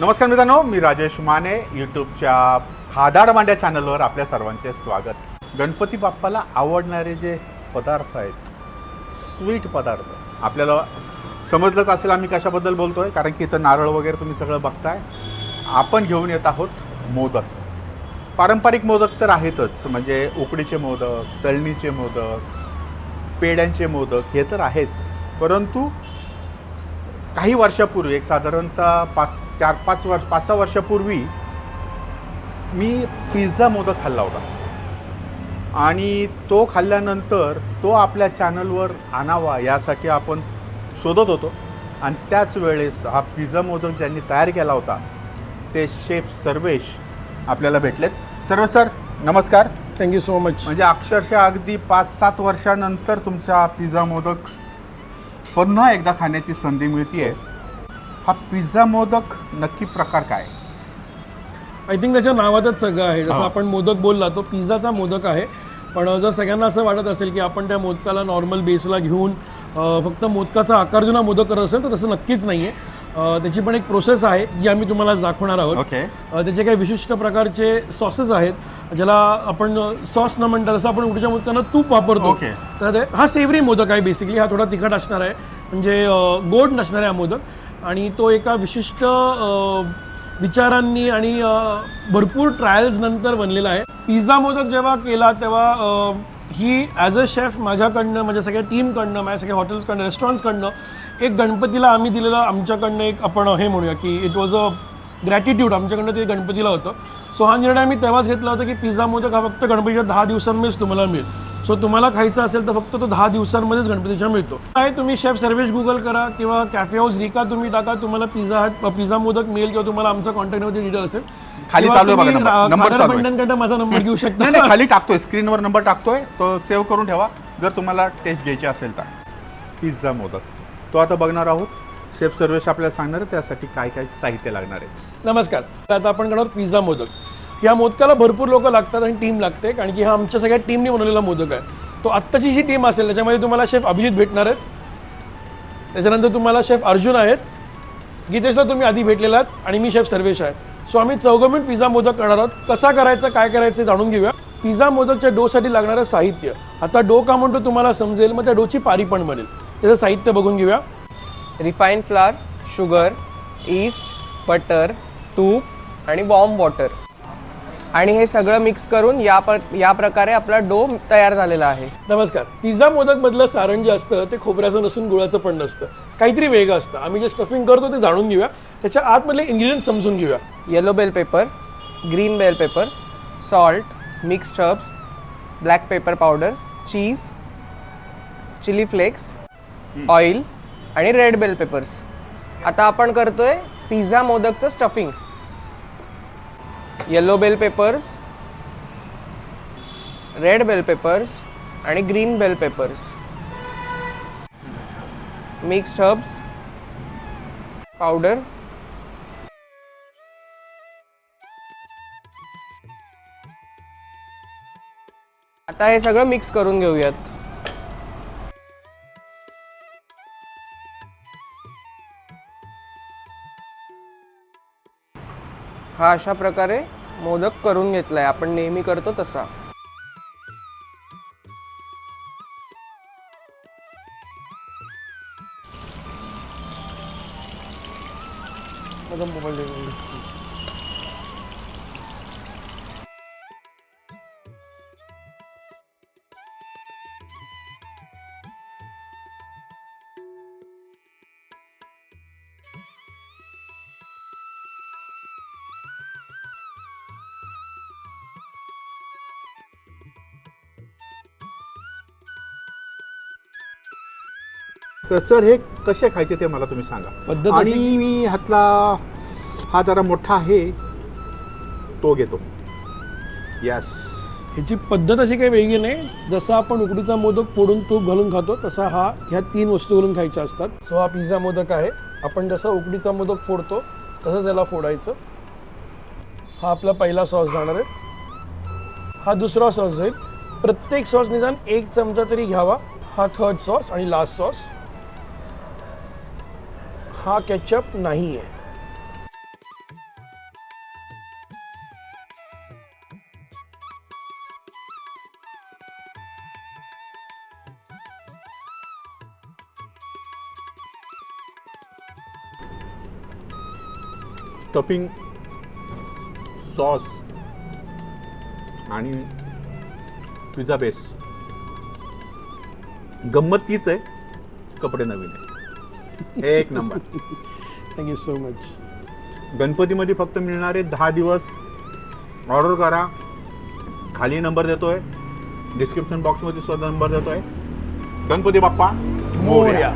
नमस्कार मित्रांनो मी राजेश माने यूट्यूबच्या खादाड मांड्या चॅनलवर आपल्या सर्वांचे स्वागत. गणपती बाप्पाला आवडणारे जे पदार्थ आहेत स्वीट पदार्थ आपल्याला समजलंच असेल आम्ही कशाबद्दल बोलतो आहे कारण की इथं नारळ वगैरे तुम्ही सगळं बघताय. आपण घेऊन येत आहोत मोदक. पारंपरिक मोदक तर आहेतच म्हणजे उकडीचे मोदक तळणीचे मोदक पेड्यांचे मोदक हे तर आहेच. परंतु काही वर्षापूर्वी एक साधारणतः पाच चार पाच वर्ष पाच सहा वर्षापूर्वी मी पिझ्झा मोदक खाल्ला होता. आणि तो खाल्ल्यानंतर तो आपल्या चॅनलवर आणावा यासाठी आपण शोधत होतो. आणि त्याच वेळेस हा पिझ्झा मोदक ज्यांनी तयार केला होता ते शेफ सर्वेश आपल्याला भेटलेत. सर्व सर नमस्कार. थँक्यू सो मच म्हणजे अक्षरशः अगदी पाच सात वर्षानंतर तुमचा पिझ्झा मोदक पुन्हा एकदा खाण्याची संधी मिळते हा पिझ्झा मोदक नक्की प्रकार काय? आय थिंक त्याच्या नावातच सगळं आहे. जसं. आपण मोदक बोलला तो पिझ्झाचा मोदक आहे. पण जर सगळ्यांना असं वाटत असेल की आपण त्या मोदकाला नॉर्मल बेसला घेऊन फक्त मोदकाचा आकार हा मोदक करत असेल तर तसं नक्कीच नाही आहे त्याची पण एक प्रोसेस आहे जी आम्ही तुम्हाला दाखवणार आहोत. त्याचे काही विशिष्ट प्रकारचे सॉसेस आहेत ज्याला आपण सॉस न म्हणता जसं आपण उडीच्या मोदकांना तूप वापरतो ओके. तर हा सेवरी मोदक आहे बेसिकली हा थोडा तिखट असणार आहे. म्हणजे गोड नसणार आहे हा मोदक. आणि तो एका विशिष्ट विचारांनी आणि भरपूर ट्रायल्स नंतर बनलेला आहे. पिझ्झा मोदक जेव्हा केला तेव्हा ही ॲज अ शेफ माझ्याकडनं म्हणजे माझ्या सगळ्या टीमकडनं माझ्या सगळ्या हॉटेल्सकडनं रेस्टॉरंट्सकडनं एक गणपतीला आम्ही दिलेलं आमच्याकडनं एक आपण हे म्हणूया की इट वॉज अ ग्रॅटिट्यूड आमच्याकडनं ते गणपतीला होतं. सो हा निर्णय आम्ही तेव्हाच घेतला होता की पिझ्झा मोदक हा फक्त गणपतीच्या दहा दिवसांमध्येच तुम्हाला मिळेल. सो तुम्हाला खायचा असेल तर फक्त तो दहा दिवसांमध्येच गणपतीच्या मिळतो. काय तुम्ही शेफ सर्वेश गुगल करा किंवा कॅफे हाऊस रिका तुम्ही टाका तुम्हाला पिझ्झा हट पिझ्झा मोदक मिळेल किंवा तुम्हाला आमचा कॉन्टॅक्टमध्ये डिटेल असेल. खाली किंवा चालू आहे बघा तुम्ही खादर चालू आहे. माझा नंबर घेऊ शकता. नाही खाली टाकतोय. स्क्रीनवर नंबर टाकतोय. तो सेव्ह करून ठेवा. जर तुम्हाला टेस्ट घ्यायची असेल तर. पिझ्झा मोदक. तो आता बघणार आहोत. शेफ सर्वेश आपल्याला सांगणार आहे त्यासाठी काय काय साहित्य लागणार आहे. नमस्कार. तर आता आपण करणार पिझ्झा मोदक. या मोदकाला भरपूर लोक लागतात आणि टीम लागते कारण की हा आमच्या सगळ्या टीमने बनवलेला मोदक आहे. तो आत्ताची जी टीम असेल त्याच्यामध्ये तुम्हाला शेफ अभिजित भेटणार आहेत. त्याच्यानंतर तुम्हाला शेफ अर्जुन आहेत. गीतेशला तुम्ही आधी भेटलेला आहात आणि मी शेफ सर्वेश आहे. सो आम्ही चौघं मिनिट पिझ्झा मोदक करणार आहोत. कसा करायचा काय करायचं जाणून घेऊया. पिझ्झा मोदकच्या डोसाठी लागणारं साहित्य. आता डो का म्हणतो तुम्हाला समजेल मग त्या डोची पारी पण बनेल. त्याचं साहित्य बघून घेऊया. Refined flour sugar yeast butter तूप आणि वॉर्म वॉटर आणि हे सगळं मिक्स करून या प या प्रकारे आपला डो तयार झालेला आहे. नमस्कार. पिझ्झा मोदक मधलं सारण जे असतं ते खोबऱ्याचं नसून गुळाचं पण नसतं. काहीतरी वेगळं असतं. आम्ही जे स्टफिंग करतो ते जाणून घेऊया. त्याच्या आतमधले इन्ग्रेडियंट समजून घेऊया. Yellow bell pepper green bell pepper salt mixed herbs black pepper powder cheese chilli flakes oil आणि रेड बेल पेपर्स आता आपण करतोय pizza मोदकचं stuffing yellow bell peppers red bell peppers आणि green bell peppers mixed herbs powder आता हे सगळं mix करून घेऊयात. हा अशा प्रकारे मोदक करून घेतलाय. आपण नेहमी करतो तसा. मोबाईल तर सर हे कसे खायचे ते मला तुम्ही सांगा. पद्धत आणि अशी- मी ह्यातला हा जरा मोठा आहे तो घेतो. यस ह्याची पद्धत अशी काही वेगळी नाही. जसं आपण उकडीचा मोदक फोडून तूप घालून खातो तसा हा ह्या तीन वस्तू घालून खायच्या असतात. सो हा पिझ्झा मोदक आहे. आपण जसा उकडीचा मोदक फोडतो तसंच याला फोडायचं. हा आपला पहिला सॉस जाणार आहे. हा दुसरा सॉस जाईल. प्रत्येक सॉस निदान एक चमचा तरी घ्यावा. हा थर्ड सॉस आणि लास्ट सॉस हा केचप नाही आहे स्टफिंग सॉस आणि पिझ्झा बेस गंमत तीच आहे कपडे नवीन आहे एक नंबर. थँक्यू सो मच गणपतीमध्ये फक्त मिळणारे दहा दिवस ऑर्डर करा. खाली नंबर देतोय. डिस्क्रिप्शन बॉक्समध्ये सुद्धा नंबर देतोय. गणपती बाप्पा मोरया.